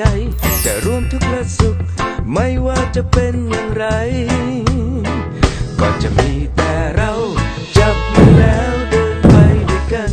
ใหญ่จะร่วมทุกข์และสุข ไม่ว่าจะเป็นอย่างไร ก็จะมีแต่เราจับมือแล้วเดินไปด้วยกัน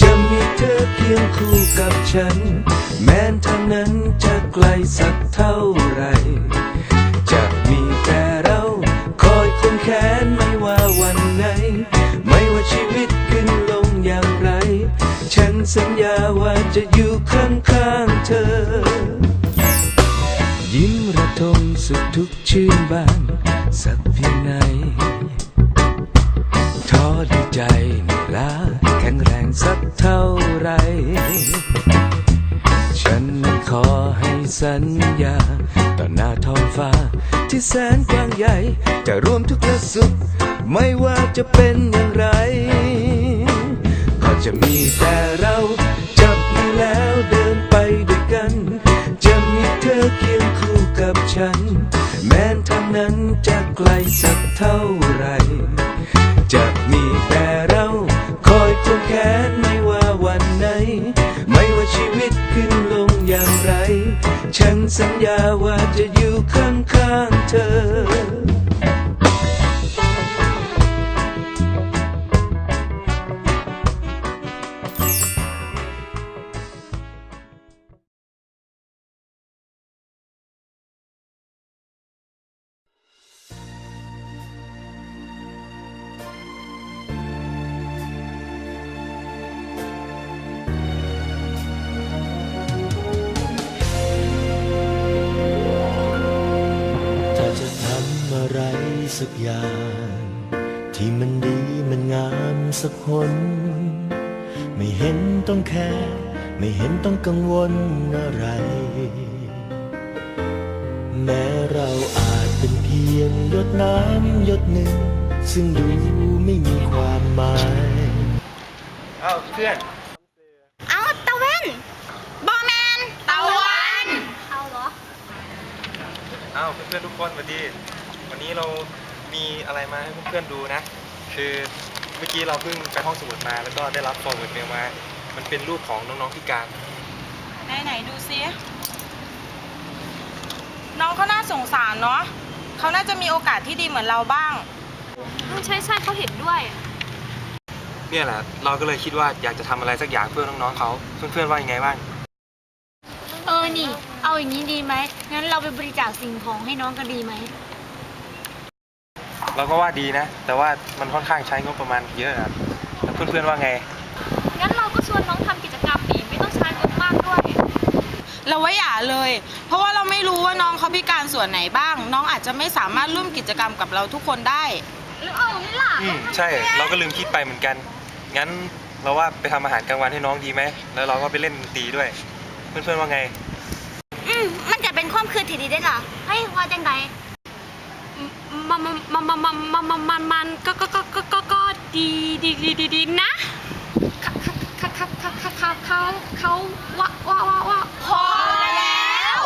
จะมีเธอเคียงคู่กับฉัน แม้นทางนั้นจะไกลสักเท่าไร จะมีแต่เราคอยคุ้มแขนไม่ว่าวันไหน ไม่ว่าชีวิตขึ้นลงอย่างไร ฉันสัญญาว่าจะอยู่ข้างๆเธอ สุขทุกชื่นบานสักเพียงไหนท้อดีใจเหนื่ล้าแข็งแรงสักเท่าไร ฉันนั้นขอให้สัญญา ต่อหน้าท้องฟ้าที่แสนกว้างใหญ่ จะร่วมทุกข์และสุข ไม่ว่าจะเป็นอย่างไร ก็จะมีแต่เราจับ ฉัน แม้นทางนั้นจะไกลสักเท่าไร จะมีแต่เราคอยควงแขนไม่ว่าวันไหน ไม่ว่าชีวิตขึ้นลงอย่างไร ฉันสัญญาว่าจะ อย่างที่มันดีมันงามสักคน ไม่เห็นต้องแคร์ไม่เห็นต้องกังวลอะไร แม้เราอาจเป็นเพียงหยดน้ำหยดหนึ่ง ซึ่งดูไม่มีความหมาย เอ้าเพื่อน เอาตะเวนบอแมนตะวันเอาเหรอ เอ้าเพื่อนๆทุกคนสวัสดี วันนี้เรา มีอะไรมาให้เพื่อนๆดูนะ คือเมื่อกี้เราเพิ่งไปห้องสมุดมา แล้วก็ได้รับฟอร์เวิร์ดเมลมา มันเป็นรูปของน้องๆพิการ ไหนไหนๆดูซิน้องเขาน่าสงสารเนาะเขาน่าจะมีโอกาสที่ดีเหมือนเราบ้าง ใช่ใช่เขาเห็นด้วย เนี่ยแหละ เราก็เลยคิดว่าอยากจะทำอะไรสักอย่างเพื่อน้องๆเขาเพื่อนๆว่ายังไงบ้าง เออ นี่ เอาอย่างนี้ดีไหม งั้นเราไปบริจาคสิ่งของให้น้องกันดีไหม เราก็ว่าดีนะ แต่ว่ามันค่อนข้างใช้งบประมาณเยอะอะแล้วเพื่อนๆว่าไง งั้นเราก็ชวนน้องทำกิจกรรมดีไม่ต้องใช้งบมากด้วย เราว่าอย่าเลย เพราะว่าเราไม่รู้ว่าน้องเขาพิการส่วนไหนบ้าง น้องอาจจะไม่สามารถร่วมกิจกรรมกับเราทุกคนได้ หรือเอานี่ล่ะ อืมใช่ เราก็ลืมคิดไปเหมือนกัน งั้นเราว่าไปทำอาหารกลางวันให้น้องดีไหม แล้วเราก็ไปเล่นดนตรีด้วย เพื่อนๆว่าไง อืมมันจะเป็นความคืนที่ดีได้ล่ะให้ยว่าจังได มันมันมันมันมันมันมันมันก็ก็ก็ก็ก็ก็ดีดีดีดีดีนะเขาเขาเขาเขาเขาเขาเขาว่าว่าว่าว่าพอแล้ว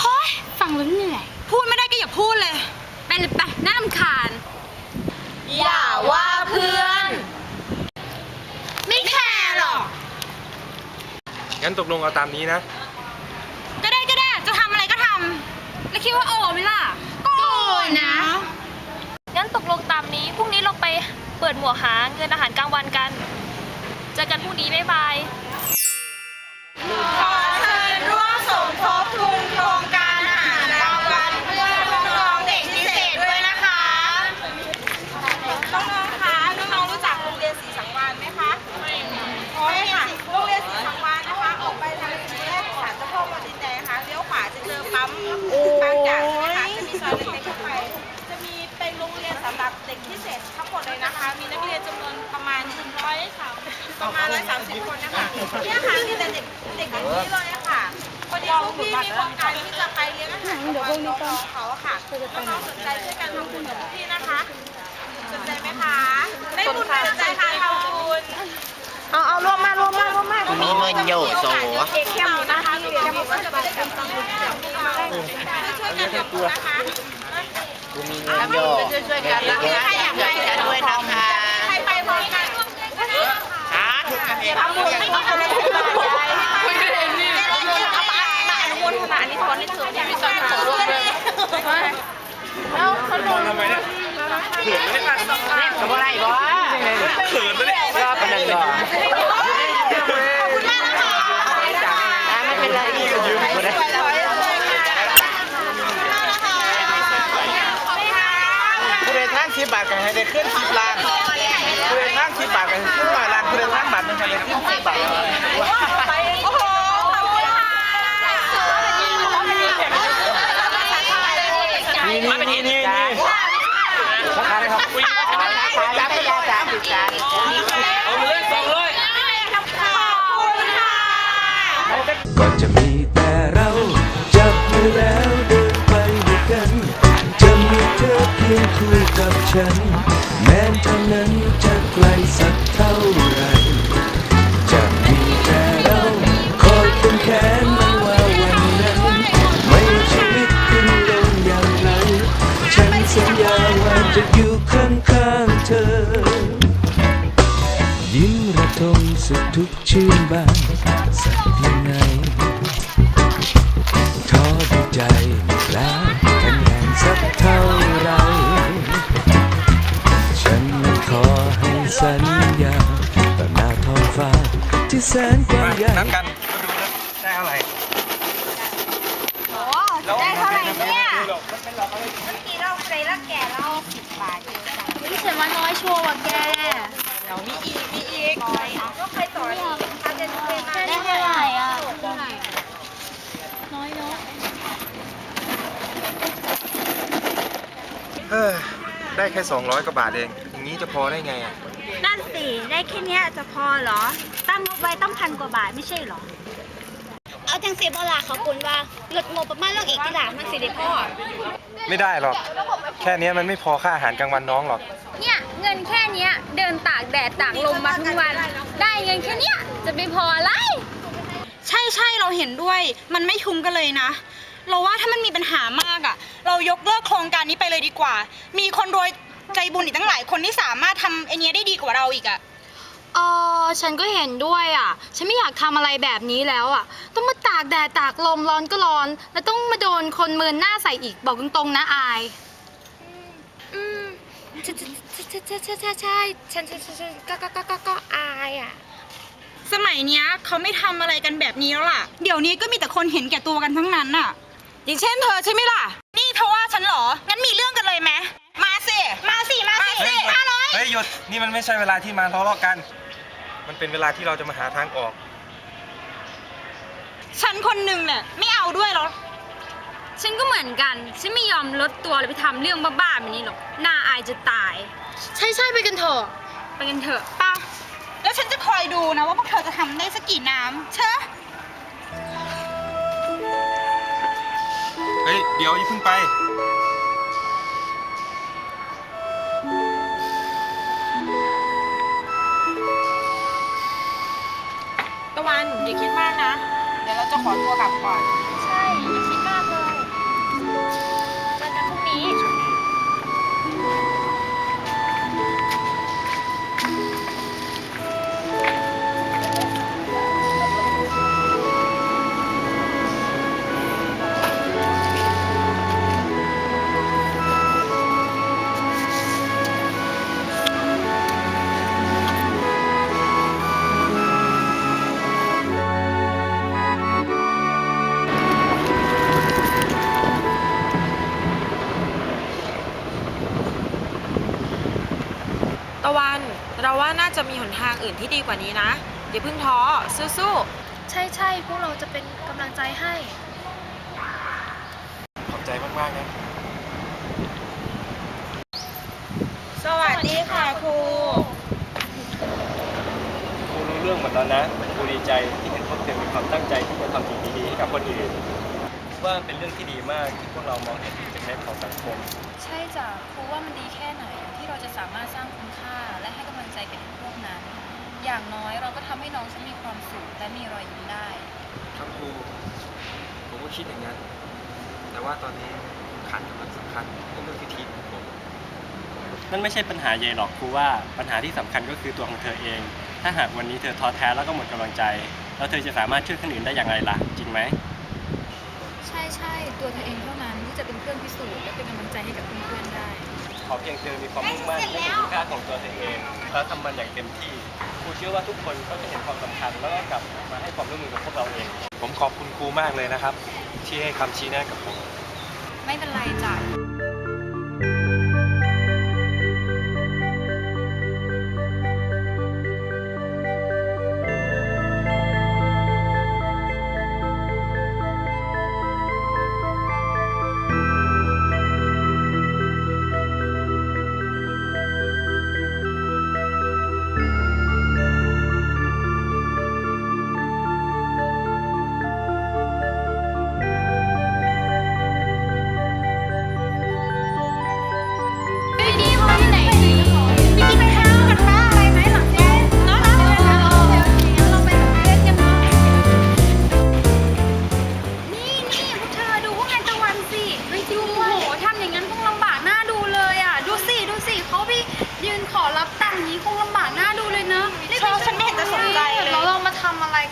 เฮ้ยฟังแล้วเหนื่อย พูดไม่ได้ก็อย่าพูดเลย ไปเลยไปน่ารำคาญ อย่าว่าเพื่อน ไม่แคร์หรอก งั้นตกลงเอาตามนี้นะ ก็ได้ก็ได้จะทำอะไรก็ทำแล้วคิดว่าโอ้ไหมล่ะก็โนะ งั้นตกลงตามนี้ พรุ่งนี้เราไปเปิดหมวกหาเงินอาหารกลางวันกัน เจอกันพรุ่งนี้ บ๊ายบาย ขอเชิญร่วมสมทบทุนโครงการ จะมีเล็กๆเข้าไป จะมีเป็นโรงเรียนสำหรับเด็กพิเศษทั้งหมดเลยนะคะ มีนักเรียนจำนวนประมาณร้อยสามประมาณร้อยสามสิบคนนะคะเนี่ยค่ะมีแต่เด็กเด็กนี้เลยอะค่ะพอดีลูกพี่มีโครงการที่จะไปเลี้ยงอาหารกลางวันน้องๆเขาอะค่ะน้องๆสนใจช่วยกันทำบุญกับพวกพี่นะคะ สนใจไหมคะ ได้บุญสนใจค่ะทำบุญ เอาเอารวมมารวมมารวมมามีเงินโยโสเด็กเข้มนะคะเด็กเข้มก็จะไปได้กับทำบุญช่วยกันทำบุญนะคะกูมีเงินโยกช่วยกันนะคะใครอยากไปด้วยนะคะใครไปพร้อมกันหาทุกกันเองทำบุญให้คนละสิบบาทยายเอามามาอนุโมทนานี่ทอนนี่ถือยังไม่ต้องขอร่วมเลยแล้วขนมทำไมเนี่ย เขินไม่ได้มาทำอะไรวะเขินไม่ได้รอบเป็นก่อนขอบคุณมากนะคะไม่เป็นไรยืมกูได้ผู้ใดทางสิบบาทก็ให้ได้ขึ้นสิบล้านผู้ใดทางสิบบาทก็ให้ขึ้นร้อยล้านผู้ใดทางบาทหนึงก็ให้ได้ขึ้นสิบบาทโอ้โหขอบคุณค่ะนี่นี่นี่นี่ ราคาเลยครับขายรับไม่ได้สามสิบจานเอามาเล่นสองร้อยก็จะมีแต่เราจับมือแล้วเดินไปด้วยกัน จะมีเธอเพียงคู่กับฉัน แม้เท่านั้นจะไกลสักเท่าไร จะมีแต่เราคอยเป็นแข ธอ ยิ้มระทมสุขทุกชื่นบานสักเพียงไหนท้อด้วยใจไม่กล้าแข็งแรงสักเท่าไหรฉันนั้นขอให้สัญญาต่อหน้าท้องฟ้าที่แสนกว้างใหญ่นับกันมาดูนะได้เท่าไหร่โอ้ได้เท่าไหร่เนี่ยเมื่อกี้เราใส่ละแก่เราสิบบาทอยู่ จ้ะนี่ฉันว่าน้อยชัวร์ว่ะแก เดี๋ยวมีอีก มีอีกก็เคยต่ออีกทำเป็นเป็นมาได้เท่าไหร่อะน้อยเนาะเออได้แค่ 200กว่าบาทเอง อย่างนี้จะพอได้ไงอะ นั่นสิ ได้แค่เนี้ยจะพอเหรอ ตั้งงบไว้ต้องพันกว่าบาทไม่ใช่เหรอ เอาจังสีบลาขอบคุณว่าลดงบประมาณเรื่องอีกกีฬามันสิได้พ่อ ไม่ได้หรอก แค่เนี้ยมันไม่พอค่าอาหารกลางวันน้องหรอก เนี่ยเงินแค่เนี้ยเดินตากแดดตากลมมาทั้งวัน ได้เงินแค่เนี้ยจะไปพออะไร ใช่ใช่เราเห็นด้วย มันไม่คุ้มกันเลยนะ เราว่าถ้ามันมีปัญหามากอะเรายกเลิกโครงการนี้ไปเลยดีกว่า มีคนรวยใจบุญอีกตั้งหลายคนที่สามารถทำไอเนี้ยได้ดีกว่าเราอีกอะเออฉันก็เห็นด้วยอะ ฉันไม่อยากทำอะไรแบบนี้แล้วอะ ต้องมาตากแดดตากลมร้อนก็ร้อน แล้วต้องมาโดนคนเมินหน้าใส่อีกบอกตรงๆนะอายอืม ใช่ใช่ใช่ใช่ใช่ใช่ฉันฉันฉันก็ก็ก็ก็ก็อายอะ สมัยเนี้ยเขาไม่ทำอะไรกันแบบนี้แล้วล่ะ เดี๋ยวนี้ก็มีแต่คนเห็นแก่ตัวกันทั้งนั้นน่ะ อย่างเช่นเธอใช่ไหมล่ะ นี่เธอว่าฉันเหรอ งั้นมีเรื่องกันเลยไหมมาสิ มาสิ มาสิเฮ้ยห้าร้อยเฮ้ยหยุด นี่มันไม่ใช่เวลาที่มาทะเลาะกัน มันเป็นเวลาที่เราจะมาหาทางออก ฉันคนหนึ่งเนี่ยไม่เอาด้วยหรอก ฉันก็เหมือนกัน ฉันไม่ยอมลดตัวเลยไปทำเรื่องบ้าๆแบบนี้หรอก น่าอายจะตาย ใช่ใช่ไปกันเถอะไปกันเถอะป่ะแล้วฉันจะคอยดูนะว่าพวกเธอจะทำได้สักกี่น้ำเชอะเฮ้ย เดี๋ยวอย่าเพิ่งไป ตะวันอย่าคิดมากนะ เดี๋ยวเราจะขอตัวกลับก่อน อื่นที่ดีกว่านี้นะอย่าเพิ่งท้อสู้ใช่ใช่พวกเราจะเป็นกำลังใจให้ ขอบใจมากๆนะสวัสดีค่ะครูครูรู้เรื่องหมดแล้วนะครูดีใจที่เห็นพวกเธอมีความตั้งใจที่จะทำสิ่งดีๆให้กับคนอื่นว่ามันเป็นเรื่องที่ดีมากที่พวกเรามองเห็นถึงจะใช้ของสังคม ใช่จ้ะครูว่ามันดีแค่ไหนที่เราจะสามารถสร้างคุณค่าและให้กำลังใจแก่พวกนั้น อย่างน้อยเราก็ทำให้น้องฉันมีความสุขและมีรอยยิ้มได้ ครับครูผมก็คิดอย่างนั้น แต่ว่าตอนนี้ขคัญกำลังสำคัญเป็นเรื่องที่ทีมของผม นั่นไม่ใช่ปัญหาใหญ่หรอกครูว่าปัญหาที่สำคัญก็คือตัวของเธอเอง ถ้าหากวันนี้เธอท้อแท้แล้วก็หมดกำลังใจ แล้วเธอจะสามารถช่วยคนอื่นได้อย่างไรล่ะ จริงไหม ใช่ใช่ตัวเธอเองเท่านั้นที่จะเป็นเครื่องพิสูจน์และเป็นกำลังใจให้กับเพื่อนๆได้ข อเพียงเธอมีความมุ่งมั่นและเห็นคุณค่าของตัวเธอเองแล้วทำมันอย่างเต็มที่ครูเชื่อว่าทุกคนก็จะเห็นความสำคัญแล้วก็กลับมาให้ความร่วมมือกับพวกเราเอง ผมขอบคุณครูมากเลยนะครับ ที่ให้คำชี้แนะกับผม ไม่เป็นไรจ้ะ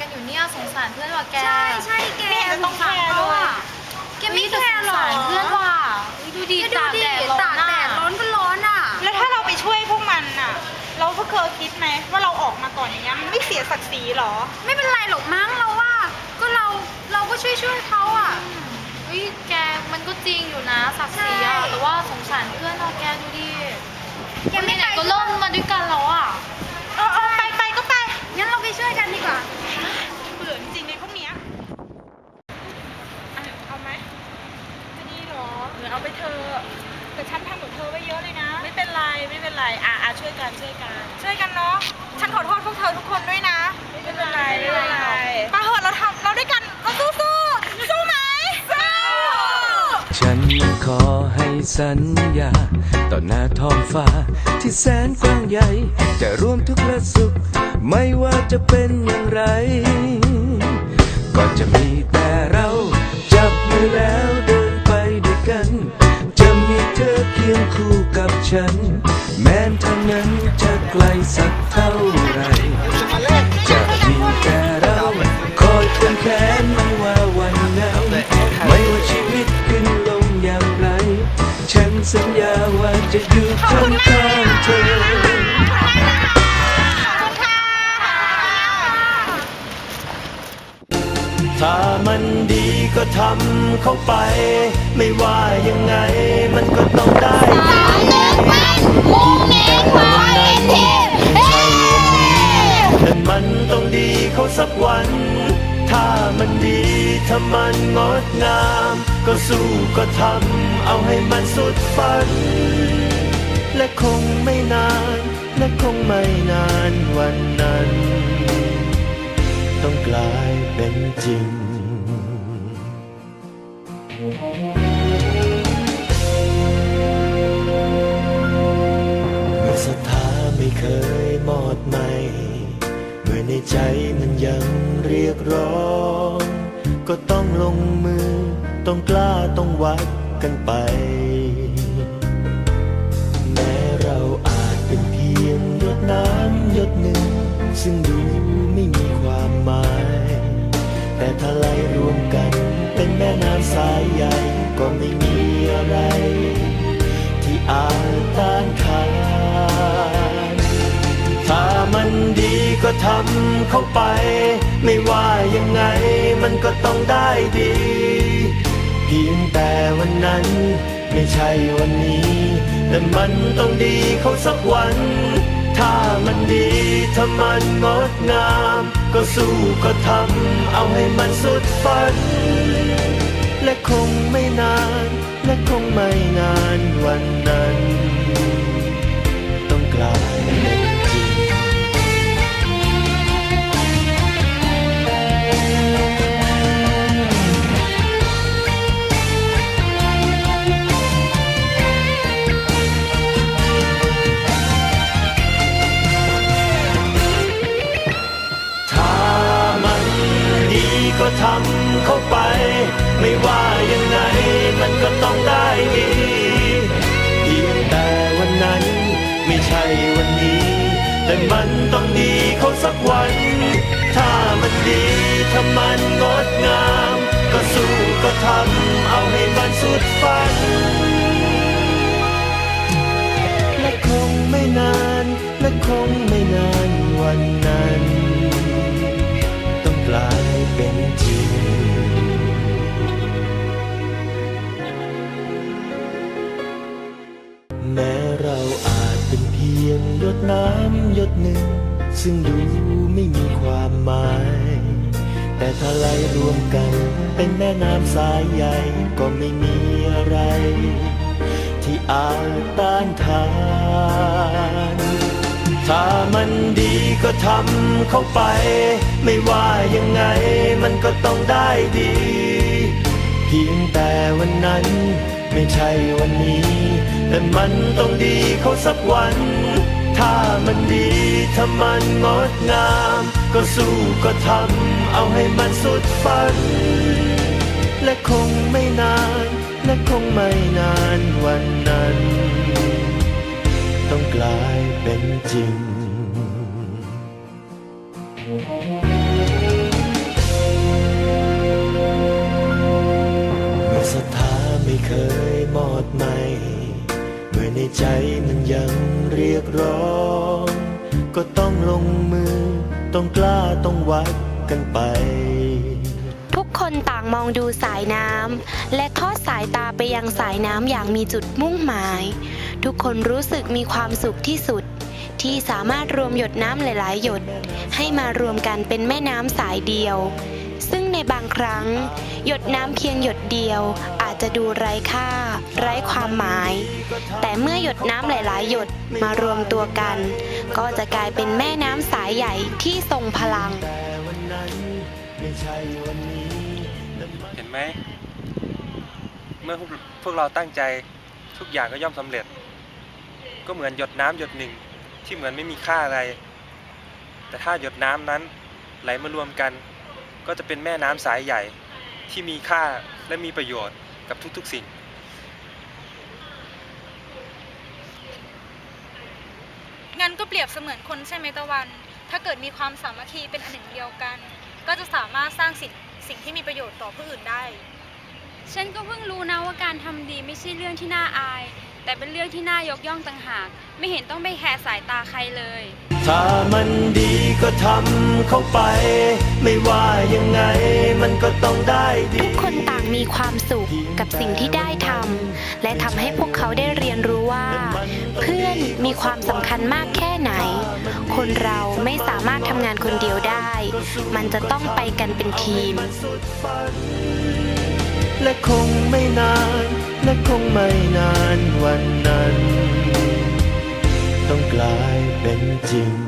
กันอยู่เนี่ยสงสารเพื่อนว่ะแกใช่ใช่แกไม่เห็นจะต้องแคร์เลยแกไม่แคร์หรอเพื่อนว่ะดูดิดูตากดิแดดร้อนตากแดดร้อนก็ร้อนอะ แล้วถ้าเราไปช่วยพวกมันน่ะ เราพวกเธอคิดไหมว่าเราออกมาก่อนอย่างเงี้ยมันไม่เสียศักดิ์ศรีหรอ ไม่เป็นไรหรอกมั้งเราว่า ก็เราเราก็ช่วยช่วยเขาอะเฮ้ยแกมันก็จริงอยู่นะศักดิ์ศรีอะใช่ แต่ว่าสงสารเพื่อนเราแกดูดิแกไม่ไหนไปๆก็เริ่มมาด้วยกันแล้วอะ เออเออไปไปก็ไป งั้นเราไปช่วยกันดีกว่าเบื่อจริงๆในพวกเนี้ยอะเอาไหมไม่ดีหรอหรือเอาไปเธอะแต่ฉันทำกับเธอไว้เยอะเลยนะ ไม่เป็นไรไม่เป็นไร อะอะช่วยกันช่วยกัน ช่วยกันเนาะ ฉันขอโทษพวกเธอทุกคนด้วยนะ ไม่เป็นไรไม่เป็นไรมาเหอะเราทำเราด้วยกันเราสู้สู้สู้ไหมสู้ ฉันนั้นขอให้ สัญญา ต่อหน้าท้องฟ้าที่แสนกว้างใหญ่ จะร่วมทุกข์และสุข ไม่ว่าจะเป็นอย่างไร ก็จะมีแต่เรา จับมือแล้วเดินไปด้วยกัน จะมีเธอเคียงคู่กับฉัน แม้ทางนั้นจะไกลสัก ดีก็ทำเข้าไป ไม่ว่ายังไงมันก็ต้องได้ดีแต่วันนั้นไม่ใช่วันนี้แต่มันต้องดีเขาสักวัน ถ้ามันดีถ้ามันงดงาม ก็สู้ก็ทำเอาให้มันสุดฝัน และคงไม่นาน และคงไม่นานวันนั้น ต้องกลายเป็นจริง ไม่เคยหมดไหม เมื่อในใจมันยังเรียกร้อง ก็ต้องลงมือ ต้องกล้าต้องวัดกันไป แม้เราอาจเป็นเพียงหยดน้ำหยดหนึ่ง ซึ่งดูไม่มีความหมาย แต่ถ้าไหลรวมกันเป็นแม่น้ำสายใหญ่ก็ไม่มีอะไร ที่อาจต้านทาน มันดีก็ทำเข้าไป ไม่ว่ายังไงมันก็ต้องได้ดี เพียงแต่วันนั้น ไม่ใช่วันนี้ แต่มันต้องดีเขาสักวัน ถ้ามันดีถ้ามันงดงาม ก็สู้ก็ทำเอาให้มันสุดฝัน และคงไม่นาน และคงไม่นานวันนั้น ต้องกลาย ก็ทำเข้าไป ไม่ว่ายังไงมันก็ต้องได้ดีเพียงแต่วันนั้นไม่ใช่วันนี้ แต่มันต้องดีเขาสักวัน ถ้ามันดีถ้ามันงดงาม ก็สู้ก็ทำเอาให้มันสุดฝัน และคงไม่นาน และคงไม่นานวันนั้น กลายเป็นจริง แม้เราอาจเป็นเพียงหยดน้ำหยดหนึ่ง ซึ่งดูไม่มีความหมาย แต่ถ้าไหลรวมกันเป็นแม่น้ำสายใหญ่ก็ไม่มีอะไร ที่อาจต้านทาน ถ้ามันดีก็ทำเข้าไป ไม่ว่ายังไงมันก็ต้องได้ดี เพียงแต่วันนั้นไม่ใช่วันนี้ แต่มันต้องดีเขาสักวัน ถ้ามันดีถ้ามันงดงาม ก็สู้ก็ทำเอาให้มันสุดฝัน และคงไม่นาน และคงไม่นานวันนั้น ต้องกลายเป็นจริง เมื่อศรัทธาไม่เคยหมดไหม เมื่อในใจมันยังเรียกร้อง ก็ต้องลงมือ ต้องกล้าต้องวัดกันไปทุกคนต่างมองดูสายน้ำและทอดสายตาไปยังสายน้ำอย่างมีจุดมุ่งหมาย ทุกคนรู้สึกมีความสุขที่สุด ที่สามารถรวมหยดน้ำหลาย ๆ หยด ให้มารวมกันเป็นแม่น้ำสายเดียว ซึ่งในบางครั้ง หยดน้ำเพียงหยดเดียว อาจจะดูไร้ค่า ไร้ความหมาย แต่เมื่อหยดน้ำหลาย ๆ หยดมารวมตัวกัน ก็จะกลายเป็นแม่น้ำสายใหญ่ที่ทรงพลังเห็นไหม เมื่อพวกเราตั้งใจทุกอย่างก็ย่อมสำเร็จ ก็เหมือนหยดน้ำหยดหนึ่งที่เหมือนไม่มีค่าอะไร แต่ถ้าหยดน้ำนั้นไหลมารวมกัน ก็จะเป็นแม่น้ำสายใหญ่ที่มีค่าและมีประโยชน์กับทุกๆสิ่ง งั้นก็เปรียบเสมือนคนใช่ไหมตะวัน ถ้าเกิดมีความสามัคคีเป็นอันหนึ่งเดียวกัน ก็จะสามารถสร้างสิ่งสิ่งที่มีประโยชน์ต่อผู้อื่นได้ ฉันก็เพิ่งรู้นะว่าการทำดีไม่ใช่เรื่องที่น่าอาย แต่เป็นเรื่องที่น่ายกย่องต่างหาก ไม่เห็นต้องไปแคร์สายตาใครเลย ถ้ามันดีก็ทำเข้าไป ไม่ว่ายังไงมันก็ต้องได้ดี ทุกคนต่างมีความสุขกับสิ่งที่ได้ทำและทำให้พวกเขาได้เรียนรู้ว่า เพื่อนมีความสำคัญมากแค่ไหน คนเราไม่สามารถทำงานคนเดียวได้ มันจะต้องไปกันเป็นทีม และคงไม่นาน และคงไม่นานวันนั้น ต้องกลายเป็นจริง